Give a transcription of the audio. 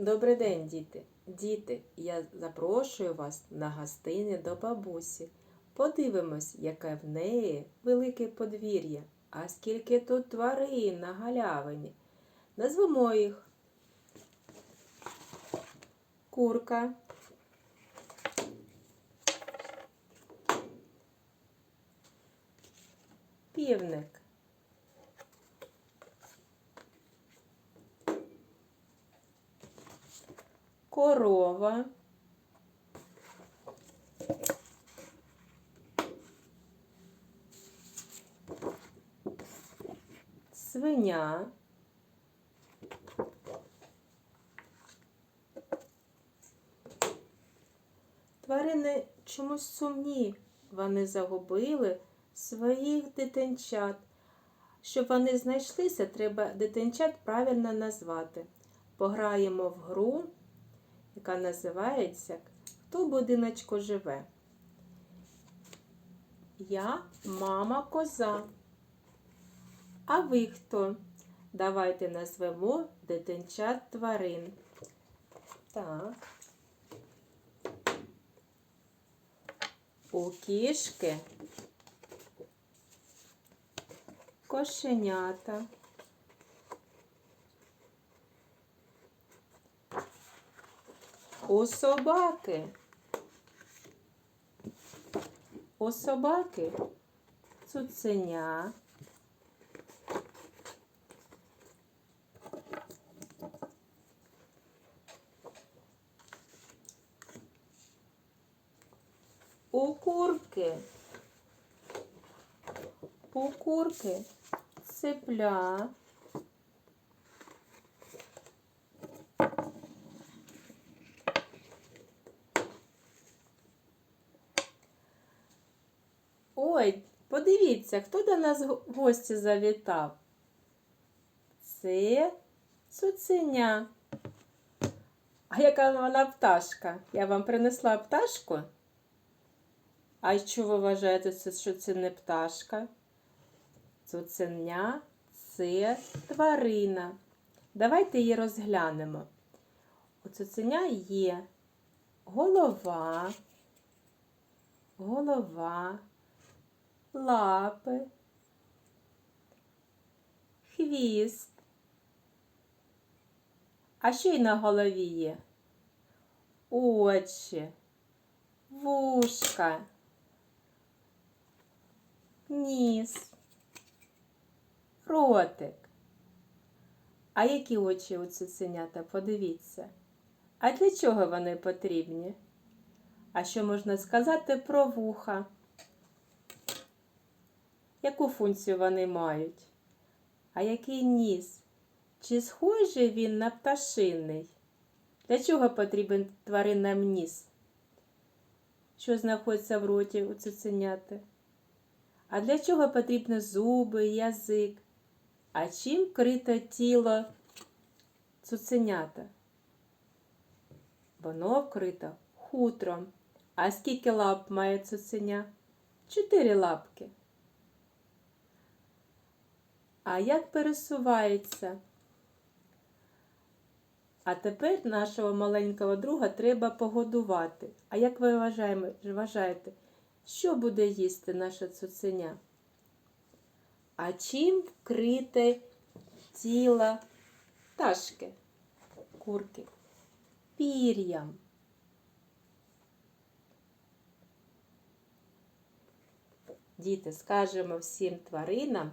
Добрий день, діти. Діти, я запрошую вас на гостини до бабусі. Подивимось, яке в неї велике подвір'я, а скільки тут тварин на галявині. Назвемо їх. Курка. Півник. Корова, свиня, тварини чомусь сумні. Вони загубили своїх дитинчат. Щоб вони знайшлися, треба дитинчат правильно назвати. Пограємо в гру яка називається Хто в будиночку живе? Я мама коза. А ви хто? Давайте назвемо дитинчат тварин. Так. У кішки кошенята. У собаки. У собаки цуценя. У курки. У курки цепля. Ой, подивіться, хто до нас в гості завітав. Це цуценя. А яка вона пташка? Я вам принесла пташку? А що ви вважаєте, що це не пташка? Цуценя це тварина. Давайте її розглянемо. У цуценя є голова, голова лапи, хвіст. А що й на голові є? Очі, вушка, ніс, ротик. А які очі у цуценята? Подивіться. А для чого вони потрібні? А що можна сказати про вуха? Яку функцію вони мають? А який ніс? Чи схожий він на пташиний? Для чого потрібен тваринам ніс? Що знаходиться в роті у цуценяти? А для чого потрібні зуби, язик? А чим вкрите тіло цуценята? Воно вкрито хутром. А скільки лап має цуценя? Чотири лапки. А як пересувається? А тепер нашого маленького друга треба погодувати. А як ви вважаєте, що буде їсти наша цуценя? А чим вкрите тіло пташки, курки? Пір'ям. Діти, скажемо всім тваринам.